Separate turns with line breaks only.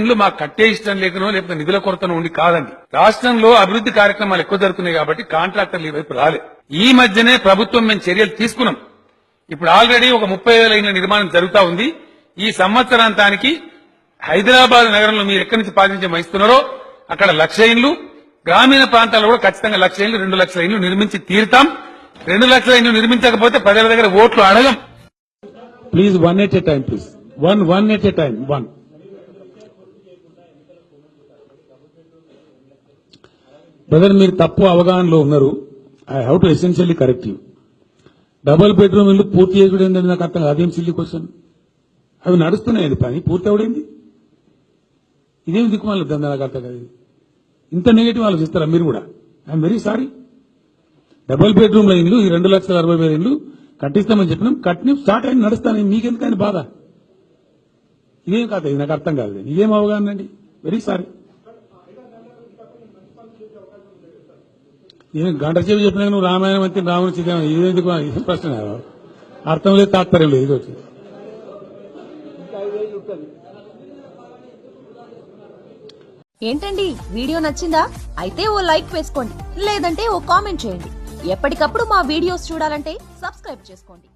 ఇండ్లు మాకు కట్టే ఇష్టం లేకనో లేకపోతే నిధుల కొరతనో ఉండి కాదండి. రాష్ట్రంలో అభివృద్ధి కార్యక్రమాలు ఎక్కువ జరుగుతున్నాయి కాబట్టి కాంట్రాక్టర్లు ఈ వైపు రాలే. ఈ మధ్యనే ప్రభుత్వం మేము చర్యలు తీసుకున్నాం. ఇప్పుడు ఆల్రెడీ ఒక ముప్పై వేల ఇండ్ల నిర్మాణం జరుగుతా ఉంది. ఈ సంవత్సరాంతానికి హైదరాబాద్ నగరంలో మీరు ఎక్కడి నుంచి ప్రాతినిధ్యం వహిస్తున్నారో అక్కడ లక్ష ఇండ్లు గ్రామీణ ప్రాంతాల్లో కూడా ఖచ్చితంగా లక్ష ఇండ్లు రెండు లక్షల ఇండ్లు నిర్మించి తీరుతాం. రెండు లక్షల ఇండ్లు నిర్మించకపోతే ప్రజల దగ్గర ఓట్లు అడగం.
Please one at a time please one one at a time one brother మీరు తప్పు అవగాహనలో ఉన్నారు. I how to essentially correct you double bedroom ఇల్లు పూర్తి చేసుడు ఏంటంటే నాకు అర్థం అదేం సిల్లి క్వశ్చన్ అవి నడుస్తున్నాయి పని. పూర్తి అవడైంది? ఇదేం దిక్కుమాలి దందా నాకు అర్థం కాదు ఇంత నెగిటివ్ ఆలోచిస్తారా మీరు కూడా? ఐఎమ్ వెరీ సారీ డబుల్ బెడ్రూమ్ల ఇల్లు ఈ రెండు లక్షల అరవై వేల ఇల్లు కట్టిస్తామని చెప్పినాం. కట్టిన. స్టార్ట్ అయిన నడుస్తాను. మీకెందుకని బాధ? ఇదేం కాదు. ఇది నాకు అర్థం కాదు ఇదేం అవగాహన అండి? వెరీ సారీ నేను గంట సేపు చెప్పినా నువ్వు రామాయణం అయితే రాముని చిత్రం ఇదేందుకు ప్రశ్న అర్థం లేదు తాత్పర్యం లేదు ఇది
ఏంటండి? వీడియో నచ్చిందా? అయితే ఓ లైక్ వేసుకోండి లేదంటే ఓ కామెంట్ చేయండి. ఎప్పటికప్పుడు మా వీడియోస్ చూడాలంటే సబ్స్క్రైబ్ చేసుకోండి.